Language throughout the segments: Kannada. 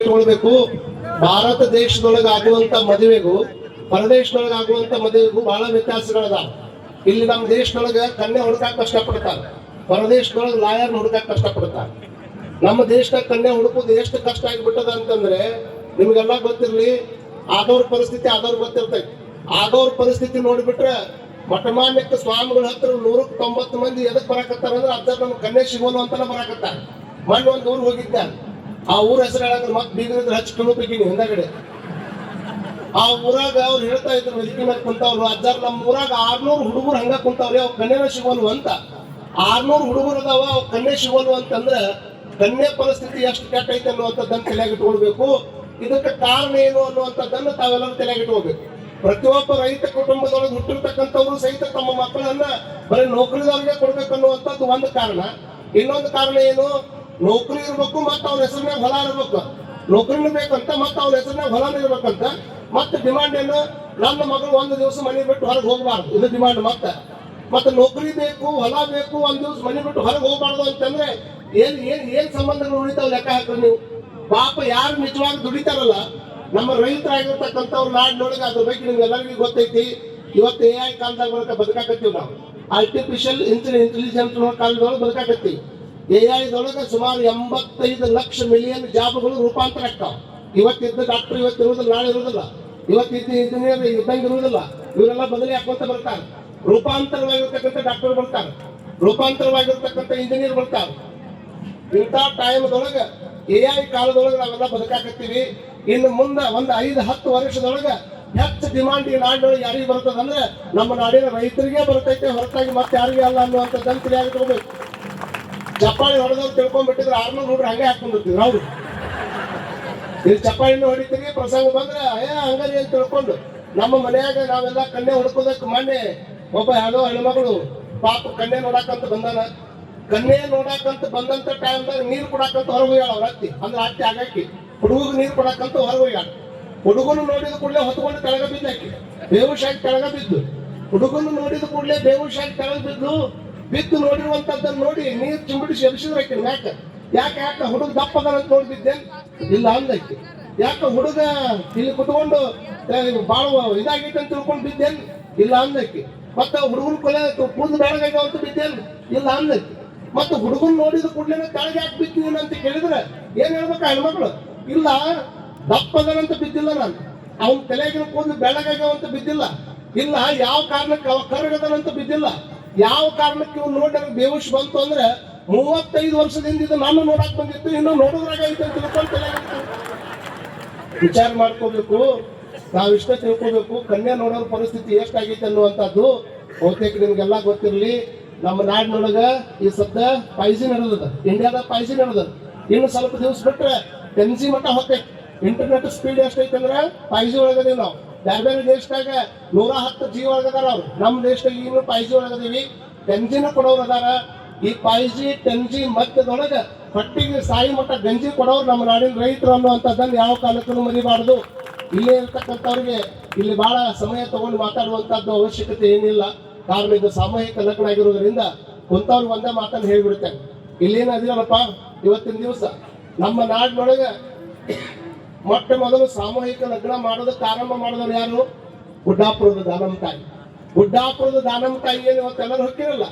ಇಟ್ಕೊಳ್ಬೇಕು ಭಾರತ ದೇಶದೊಳಗ ಆಗುವಂತ ಮದುವೆಗೂ, ಪರದೇಶದೊಳಗೆ ಆಗುವಂತ ಮದುವೆಗೂ ಬಹಳ ವ್ಯತ್ಯಾಸಗಳದಾವ. ಇಲ್ಲಿ ನಮ್ಮ ದೇಶದೊಳಗ ಕನ್ಯೆ ಹುಡುಕಾಕ ಕಷ್ಟಪಡ್ತಾರೆ. ಹೊರದೇಶದೊಳಗ ಲಾಯರ್ ಹುಡುಕಾಕ ಕಷ್ಟಪಡ್ತಾರೆ. ನಮ್ಮ ದೇಶದಾಗ ಕನ್ಯೆ ಹುಡುಕುದು ಎಷ್ಟು ಕಷ್ಟ ಆಗಿಬಿಟ್ಟದ ಅಂತಂದ್ರೆ, ನಿಮ್ಗೆಲ್ಲ ಗೊತ್ತಿರ್ಲಿ, ಆದವ್ರ ಪರಿಸ್ಥಿತಿ ಆದವ್ರ ಗೊತ್ತಿರ್ತೈತಿ. ಆದವ್ರ ಪರಿಸ್ಥಿತಿ ನೋಡಿಬಿಟ್ರೆ, ಮಠಮಾನ್ಯಕ್ಕೆ ಸ್ವಾಮಿಗಳ ಹತ್ರ ನೂರಕ್ಕೆ ತೊಂಬತ್ತು ಮಂದಿ ಎದಕ್ ಬರಾಕತ್ತಾರ ಅಂದ್ರೆ ಅದ್ರ ನಮ್ಗೆ ಕನ್ಯೆ ಸಿಗೋಲು ಅಂತಾನೆ ಬರಾಕತ್ತಾರ ಮೊನ್ನೆ ಒಂದು ಊರ್ ಹೋಗಿದ್ದೆ. ಆ ಊರ ಹೆಸರು ಹೇಳಂದ್ರೆ ಮತ್ತೆ ಬೀಗರಿದ್ರೆ ಹಚ್ಚಿ ತುಳುಪಿದ್ದೀನಿ ಹಿಂದಗಡೆ. ಆ ಊರಾಗ ಅವ್ರು ಹೇಳ್ತಾ ಇದ್ರು, ವೇದಿಕೆ ಮೇಲೆ ಕುಂತವ್ರು. ಅಜ್ಜಾರ್ ನಮ್ಮ ಊರಾಗ ಆರ್ನೂರು ಹುಡುಗರು ಹಂಗ ಕುಂತಾವ್ರಿ, ಅವ್ ಕನ್ಯೆನ ಶಿವನು ಅಂತ. ಆರ್ನೂರು ಹುಡುಗರು ಅದಾವ, ಅವ್ ಕನ್ಯೆ ಶಿವನು ಅಂತಂದ್ರೆ ಕನ್ಯೆ ಪರಿಸ್ಥಿತಿ ಎಷ್ಟು ಕೆಟ್ಟ ಐತೆ ಅನ್ನುವಂಥದ್ದನ್ನ ತಲೆಯಾಗಿ ಇಟ್ಕೊಳ್ಬೇಕು. ಇದಕ್ಕೆ ಕಾರಣ ಏನು ಅನ್ನುವಂಥದ್ದನ್ನ ತಾವೆಲ್ಲರೂ ತಲೆಯಾಗಿ ಪ್ರತಿಯೊಬ್ಬ ರೈತ ಕುಟುಂಬದೊಳಗೆ ಹುಟ್ಟಿರ್ತಕ್ಕಂಥವ್ರು ಸಹಿತ ತಮ್ಮ ಮಕ್ಕಳನ್ನ ಬರೀ ನೌಕರಿದವ್ರಿಗೆ ಕೊಡ್ಬೇಕನ್ನುವಂಥದ್ದು ಒಂದು ಕಾರಣ. ಇನ್ನೊಂದು ಕಾರಣ ಏನು? ನೌಕರಿ ಇರ್ಬೇಕು, ಮತ್ತ ಅವ್ರ ಹೆಸರಿನಾಗ ಹೊಲ ಇರ್ಬೇಕು. ನೌಕರಿನೂ ಬೇಕಂತ ಮತ್ತ ಅವ್ರ ಹೆಸರಿನಾಗ ಹೊಲ ಇರ್ಬೇಕಂತ ಮತ್ತೆ ಡಿಮಾಂಡ್ ಏನು? ನನ್ನ ಮಗಳು ಒಂದು ದಿವಸ ಮನೆ ಬಿಟ್ಟು ಹೊರಗೆ ಹೋಗ್ಬಾರ್ದು. ಇದು ಡಿಮಾಂಡ್ ಮತ್ತೆ. ಮತ್ತೆ ನೌಕರಿ ಬೇಕು, ಹೊಲ ಬೇಕು, ಒಂದ್ ದಿವಸ ಮನೆ ಬಿಟ್ಟು ಹೊರಗೆ ಹೋಗ್ಬಾರ್ದು ಅಂತಂದ್ರೆ ಏನ್ ಏನ್ ಏನ್ ಸಂಬಂಧಗಳು ಉಳಿತಾವ್ ಲೆಕ್ಕ ಹಾಕ್ರಿ ನೀವು? ಪಾಪ ಯಾರು ನಿಜವಾಗಿ ದುಡಿತಾರಲ್ಲ? ನಮ್ಮ ರೈತರಾಗಿರ್ತಕ್ಕಂಥವ್ರು ನಾಡಿನೊಳಗೆ ಅದ್ರ ಬಗ್ಗೆ ನಿಮ್ಗೆ ಎಲ್ಲರಿಗೂ ಗೊತ್ತೈತಿ. ಇವತ್ತು ಎ ಐ ಕಾಲದಾಗ ಬದುಕಾಕತ್ತೀವಿ ನಾವು. ಆರ್ಟಿಫಿಷಿಯಲ್ ಇಂಟೆಲಿಜೆನ್ಸ್ ಕಾಲದೊಳಗೆ ಬದುಕಾಕತ್ತೀವಿ. ಎ ಸುಮಾರು ಎಂಬತ್ತೈದು ಲಕ್ಷ ಮಿಲಿಯನ್ ಜಾಬ್ಗಳು ರೂಪಾಂತರ ಆಗ್ತಾವ. ಇವತ್ತಿದ್ದ ಡಾಕ್ಟರ್ ಇವತ್ತು ಇರುವುದಿಲ್ಲ ನಾಳೆ ಇರುವುದಿಲ್ಲ ಇವತ್ತಿದ್ದ ಇಂಜಿನಿಯರ್ ಇದ್ದಂಗೆ ಇರುವುದಿಲ್ಲ ಇವರೆಲ್ಲ ಬದಲಿ ಹಾಕೊಂತ ಬರ್ತಾರೆ. ರೂಪಾಂತರವಾಗಿರ್ತಕ್ಕಂಥ ಡಾಕ್ಟರ್ ಬರ್ತಾರೆ. ರೂಪಾಂತರವಾಗಿರ್ತಕ್ಕಂಥ ಇಂಜಿನಿಯರ್ ಬರ್ತಾರೆ. ಇಂಥ ಟೈಮ್ದೊಳಗೆ ಎ ಐ ಕಾಲದೊಳಗೆ ನಾವೆಲ್ಲ ಬದುಕಾಕತ್ತೀವಿ. ಇನ್ನು ಮುಂದೆ ಒಂದು ಐದು, ಹತ್ತು ವರ್ಷದೊಳಗೆ ಹೆಚ್ಚು ಡಿಮಾಂಡ್ ಈ ನಾಡಿನೊಳಗೆ ಯಾರಿಗೆ ಬರ್ತದಂದ್ರೆ ನಮ್ಮ ನಾಡಿನ ರೈತರಿಗೆ ಬರ್ತೈತೆ ಹೊರತಾಗಿ ಮತ್ತೆ ಯಾರಿಗೆ ಅಲ್ಲ ಅನ್ನುವಂಥದ್ದನ್ನು ತಿಳಿಯಾಗಿ ತಗೋಬೇಕು. ಚಪ್ಪಾಳಿ ಹೊಡೆದವ್ರು ತಿಳ್ಕೊಂಡ್ಬಿಟ್ಟಿದ್ರೆ ಆರ್ನೂರು ಹುಡ್ರು ಹಂಗೆ ಹಾಕೊಂಡಿರ್ತೀವಿ ಹೌದು. ಇಲ್ಲಿ ಚಪ್ಪಾಳಿನ ಹೊಡಿತೀವಿ ಪ್ರಸಂಗ ಬಂದ್ರೆ ಏ ಹಂಗಾರಿ ಅಂತ ತಿಳ್ಕೊಂಡು ನಮ್ಮ ಮನೆಯಾಗ ನಾವೆಲ್ಲ ಕಣ್ಣೆ ಹುಡ್ಕೋದಕ್ಕೆ ಮೊನ್ನೆ ಒಬ್ಬ ಯಾವ್ದೋ ಹೆಣ್ಮಗಳು ಪಾಪ ಕಣ್ಣೆ ನೋಡಾಕಂತ ಬಂದಾನ. ಕಣ್ಣೆ ನೋಡಾಕಂತ ಬಂದಂತ ಟೈಮ್ದಾಗ ನೀರು ಕೊಡಾಕಂತ ಹೊರಗೆ ಹೋಗ್ಯಾಳ ಅವ್ರ ಅತ್ತಿ. ಅಂದ್ರೆ ಅತ್ತಿ ಆಗಾಕಿ. ಹುಡುಗ ನೀರು ಕೊಡಾಕಂತ ಹೊರಗೆ ಹೋಗ್ಯಾಳ. ಹುಡುಗನು ನೋಡಿದ ಕೂಡಲೇ ಹೊತ್ಕೊಂಡು ಕೆಳಗ ಬಿದ್ದಾಕಿ ಬೇವುಶಾಗಿ ಕೆಳಗ ಬಿದ್ದು. ಹುಡುಗನು ನೋಡಿದ ಕೂಡಲೇ ಬೇವುಶಾಗಿ ಕೆಳಗ ಬಿದ್ದು ಬಿದ್ದು ನೋಡಿರುವಂತದ್ದನ್ನು ನೋಡಿ ನೀರು ಚಿಂಬಿಡಿಸಿ ಎಬ್ಸಿದ್ರು ಯಾಕ? ಯಾಕ ಯಾಕೆ ಹುಡುಗ ದಪ್ಪ ಅದಾನ ಅಂತ ನೋಡ್ಬಿದ್ದೆ ಇಲ್ಲ ಅಂದಕ್ಕೆ. ಯಾಕೆ ಹುಡುಗ ಇಲ್ಲಿ ಕುತ್ಕೊಂಡು ಬಾಳ ಇದಾಗಿತ್ತು ಅಂತ ತಿಳ್ಕೊಂಡು ಬಿದ್ದೇನು ಇಲ್ಲ ಅಂದಕ್ಕೆ. ಮತ್ತೆ ಹುಡುಗನ ಕೊಲೆ ಕೂದಲು ಬೆಳಗಾಗ ಅಂತ ಬಿದ್ದೇನ್ ಇಲ್ಲ ಅಂದಕ್ಕೆ. ಮತ್ತೆ ಹುಡುಗನ್ ನೋಡಿದ ಕೂಡಲೇ ಕೆಳಗೆ ಯಾಕೆ ಬಿದ್ದೀನಿ ಅಂತ ಕೇಳಿದ್ರೆ, ಏನ್ ಹೇಳ್ಬೇಕು ಹೆಣ್ಮಕ್ಳು? ಇಲ್ಲ ದಪ್ಪ ಅದಾನಂತ ಬಿದ್ದಿಲ್ಲ ನಾನು. ಅವನ ತಲೆಗಿನ ಕೂದಲು ಬೆಳಗಾಗ ಅಂತ ಬಿದ್ದಿಲ್ಲ. ಇಲ್ಲ, ಯಾವ ಕಾರಣಕ್ಕೆ ಅವ ಕರಗದನಂತ ಬಿದ್ದಿಲ್ಲ. ಯಾವ ಕಾರಣಕ್ಕೆ ಇವ್ನು ನೋಡಿ ಬೇವುಷ್ ಬಂತು ಅಂದ್ರೆ ಮೂವತ್ತೈದು ವರ್ಷದಿಂದ ಇದು ನಾನು ನೋಡಕ್ ಬಂದಿತ್ತು ಇನ್ನು ನೋಡೋದ್ರಾಗ ಐತೆ ಅಂತ ತಿಳ್ಕೊಂಡು ವಿಚಾರ ಮಾಡ್ಕೋಬೇಕು ನಾವಿಷ್ಟ ತಿಳ್ಕೋಬೇಕು, ಕನ್ಯಾ ನೋಡೋ ಪರಿಸ್ಥಿತಿ ಎಷ್ಟಾಗೈತೆ ಅನ್ನುವಂಥದ್ದು ಬಹುತೇಕ ನಿಮ್ಗೆಲ್ಲ ಗೊತ್ತಿರಲಿ. ನಮ್ಮ ನಾಡಿನೊಳಗ ಈ ಸದ್ದ ಪೈಸಿ ನಡೆದದ, ಇಂಡಿಯಾದ ಪೈಸಿ ನಡೆದದ. ಇನ್ನು ಸ್ವಲ್ಪ ದಿವಸ ಬಿಟ್ರೆ ಟೆನ್ ಜಿ ಮಟ್ಟ ಹೋಗ್ತೈತೆ ಇಂಟರ್ನೆಟ್ ಸ್ಪೀಡ್ ಎಷ್ಟೈತೆ ಅಂದ್ರೆ ಫೈವ್ ಜಿ ನಾವು. ಬೇರೆ ಬೇರೆ ದೇಶದಾಗ ನೂರ ಹತ್ತು ಜಿ ಒಳಗದಾರ ಅವ್ರು. ನಮ್ಮ ದೇಶದಾಗ ಏನು ಫೈವ್ ಜಿ ಒಳಗದೀವಿ. ಟೆನ್ ಜಿನ ಕೊಡೋರು ಅದಾರ. ಈ ಫೈವ್ ಜಿ ಟೆನ್ ಜಿ ಮಧ್ಯದೊಳಗ ಪಟ್ಟಿಗೆ ಸಾಯಿ ಮಟ್ಟ ಗಂಜಿ ಕೊಡೋರು ನಮ್ಮ ನಾಡಿನ ರೈತರು ಅನ್ನುವಂಥದ್ದನ್ನು ಯಾವ ಕಾಲಕ್ಕೂ ಮರಿಬಾರ್ದು. ಇಲ್ಲೇ ಇರ್ತಕ್ಕಂಥವ್ರಿಗೆ ಇಲ್ಲಿ ಬಹಳ ಸಮಯ ತಗೊಂಡು ಮಾತಾಡುವಂತದ್ದು ಅವಶ್ಯಕತೆ ಏನಿಲ್ಲ. ಕಾರಣ ಇದು ಸಾಮೂಹಿಕ ಲಗ್ನ ಆಗಿರೋದ್ರಿಂದ ಕುಂತವ್ರು ಒಂದೇ ಮಾತನ್ನು ಹೇಳ್ಬಿಡ್ತೇನೆ. ಇಲ್ಲೇನು ಅದಿರಲ್ಲಪ್ಪ ಇವತ್ತಿನ ದಿವಸ ನಮ್ಮ ನಾಡಿನೊಳಗೆ ಮೊಟ್ಟ ಮೊದಲು ಸಾಮೂಹಿಕ ಲಗ್ನ ಮಾಡೋದಕ್ಕೆ ಆರಂಭ ಮಾಡಿದವರು ಯಾರು? ಗುಡ್ಡಾಪುರದ ದಾನಮ್ಮ ತಾಯಿ. ಗುಡ್ಡಾಪುರದ ದಾನಮ್ಮ ತಾಯಿ ಏನು ಇವತ್ತೆಲ್ಲರೂ ಹೊಕ್ಕಿರಲ್ಲ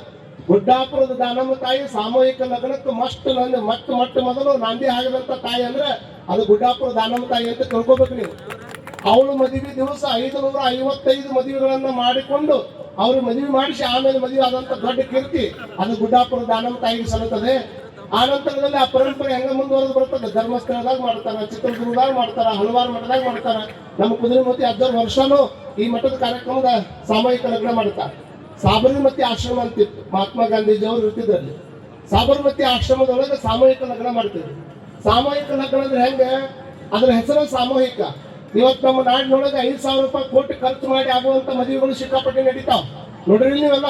ಗುಡ್ಡಾಪುರದ ದಾನಮ್ಮ ತಾಯಿ ಸಾಮೂಹಿಕ ಲಗ್ನಕ್ಕೆ ಮಸ್ಟ್ ನಂದು ಮತ್ತೆ ಮೊಟ್ಟ ಮೊದಲು ನಾಂದಿ ಆಗಿದಂತ ತಾಯಿ ಅಂದ್ರೆ ಅದು ಗುಡ್ಡಾಪುರ ದಾನಮ್ಮ ತಾಯಿ ಅಂತ ತಿಳ್ಕೊಬೇಕು ನೀವು. ಅವಳು ಮದುವೆ ದಿವಸ ಐದು ನೂರ ಐವತ್ತೈದು ಮದುವೆಗಳನ್ನ ಮಾಡಿಕೊಂಡು ಅವ್ರು ಮದುವೆ ಮಾಡಿಸಿ ಆಮೇಲೆ ಮದುವೆ ಆದಂತ ದೊಡ್ಡ ಕೀರ್ತಿ ಅದು ಗುಡ್ಡಾಪುರ ದಾನಮ್ಮ ತಾಯಿಗೆ ಸಲ್ಲುತ್ತದೆ. ಆ ನಂತರದಲ್ಲಿ ಆ ಪರಂಪರೆ ಹೆಂಗ ಮುಂದುವರೆದು ಬರ್ತದೆ? ಧರ್ಮಸ್ಥಳದಾಗ ಮಾಡ್ತಾರ, ಚಿತ್ರದುರ್ಗದಾಗ ಮಾಡ್ತಾರ, ಹಲವಾರು ಮಠದಾಗ ಮಾಡ್ತಾರ. ನಮ್ಮ ಕುದುರೆಮೂರ್ತಿ ಹದಿನಾರು ವರ್ಷನೂ ಈ ಮಠದ ಕಾರ್ಯಕ್ರಮದ ಸಾಮೂಹಿಕ ಲಗ್ನ ಮಾಡ್ತಾರೆ. ಸಾಬರಮತಿ ಆಶ್ರಮ ಅಂತಿತ್ತು, ಮಹಾತ್ಮ ಗಾಂಧೀಜಿ ಅವರು ಇರ್ತಿದ್ರಲ್ಲಿ. ಸಾಬರಮತಿ ಆಶ್ರಮದೊಳಗೆ ಸಾಮೂಹಿಕ ಲಗ್ನ ಮಾಡ್ತಿದ್ರು. ಸಾಮೂಹಿಕ ಲಗ್ನ ಅಂದ್ರೆ ಹೆಂಗೆ? ಅದ್ರ ಹೆಸರು ಸಾಮೂಹಿಕ. ಇವತ್ತು ನಮ್ಮ ನಾಡಿನೊಳಗೆ ಐದು ಸಾವಿರ ರೂಪಾಯಿ ಕೋಟಿ ಖರ್ಚು ಮಾಡಿ ಆಗುವಂತ ಮದುವೆಗಳು ಸಿಕ್ಕಾಪಟ್ಟೆ ನಡೀತಾವ. ನೋಡ್ರಿ ನೀವೆಲ್ಲ,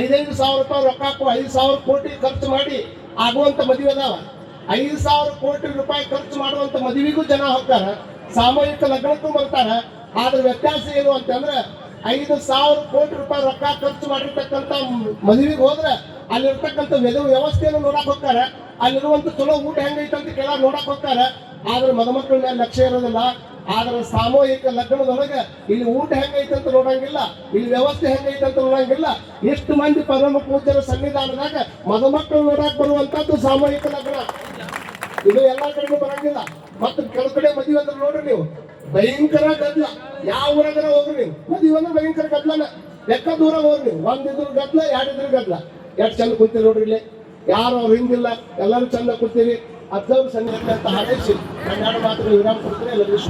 ಐದೈದು ಸಾವಿರ ರೂಪಾಯಿ ರೊಕ್ಕ ಹಾಕುವ ಐದು ಸಾವಿರ ಕೋಟಿ ಖರ್ಚು ಮಾಡಿ ಆಗುವಂತ ಮದುವೆ ಅದಾವ. ಐದು ಸಾವಿರ ಕೋಟಿ ರೂಪಾಯಿ ಖರ್ಚು ಮಾಡುವಂತ ಮದುವೆಗೂ ಜನ ಹೋಗ್ತಾರ. ಸಾಮೂಹಿಕ ಲಗ್ನಕ್ಕೂ ಬರ್ತಾರ. ಆದ್ರ ವ್ಯತ್ಯಾಸ ಏನು ಅಂತಂದ್ರೆ ಐದು ಸಾವಿರ ಕೋಟಿ ರೂಪಾಯಿ ರೊಕ್ಕ ಖರ್ಚು ಮಾಡಿರ್ತಕ್ಕಂಥ ಮದುವೆಗೆ ಹೋದ್ರೆ ಅಲ್ಲಿರ್ತಕ್ಕಂಥ ವೆದ ವ್ಯವಸ್ಥೆಯನ್ನು ನೋಡಕ್ ಹೋಗ್ತಾರ. ಅಲ್ಲಿರುವಂತ ಚಲೋ ಊಟ ಹೆಂಗೈತೆ ಅಂತ ಕೇಳ ನೋಡಕ್ ಹೋಗ್ತಾರ. ಆದ್ರೆ ಮದುಮಕ್ಕಳ ಮೇಲೆ ಲಕ್ಷ್ಯ ಇರೋದಿಲ್ಲ. ಆದ್ರೆ ಸಾಮೂಹಿಕ ಲಗ್ನದೊಳಗ ಇಲ್ಲಿ ಊಟ ಹೆಂಗೈತೆ ಅಂತ ನೋಡಂಗಿಲ್ಲ, ಇಲ್ಲಿ ವ್ಯವಸ್ಥೆ ಹೆಂಗೈತೆ ಅಂತ ನೋಡಂಗಿಲ್ಲ. ಎಷ್ಟು ಮಂದಿ ಪರಮ ಪೂಜ್ಯರ ಸನ್ನಿಧಾನದಾಗ ಮದುಮಕ್ಕಳು ನೋಡಕ್ ಬರುವಂತದ್ದು ಸಾಮೂಹಿಕ ಲಗ್ನ. ಇದು ಎಲ್ಲಾ ಕಡೆಗೂ ಬರಂಗಿಲ್ಲ. ಮತ್ತೆ ಕೆಲ ಕಡೆ ಮದುವೆ ಅಂದ್ರೆ ನೋಡ್ರಿ ನೀವು, ಭಯಂಕರ ಗದ್ಲ. ಯಾವ ಊರಾಗರ ಹೋಗ್ರಿ ನೀವು? ಮದುವೆ ಅಂದ್ರೆ ಭಯಂಕರ ಗದ್ಲನ. ಲೆಕ್ಕ ದೂರ ಹೋಗ್ರಿ ಒಂದಿದ್ರು ಗದ್ಲ ಎರಡು ಇದ್ರ ಗದ್ಲ. ಎಷ್ಟು ಚಂದ ಕುಂತೀರಿ ನೋಡ್ರಿ ಇಲ್ಲಿ? ಯಾರು ಅವ್ರು ಹಿಂಗಿಲ್ಲ? ಎಲ್ಲರೂ ಚಂದ ಕೂತೀರಿ? अब्जाम संघातल्या तहारेशी कल्याण मात्र विराम कुत्रे लगेश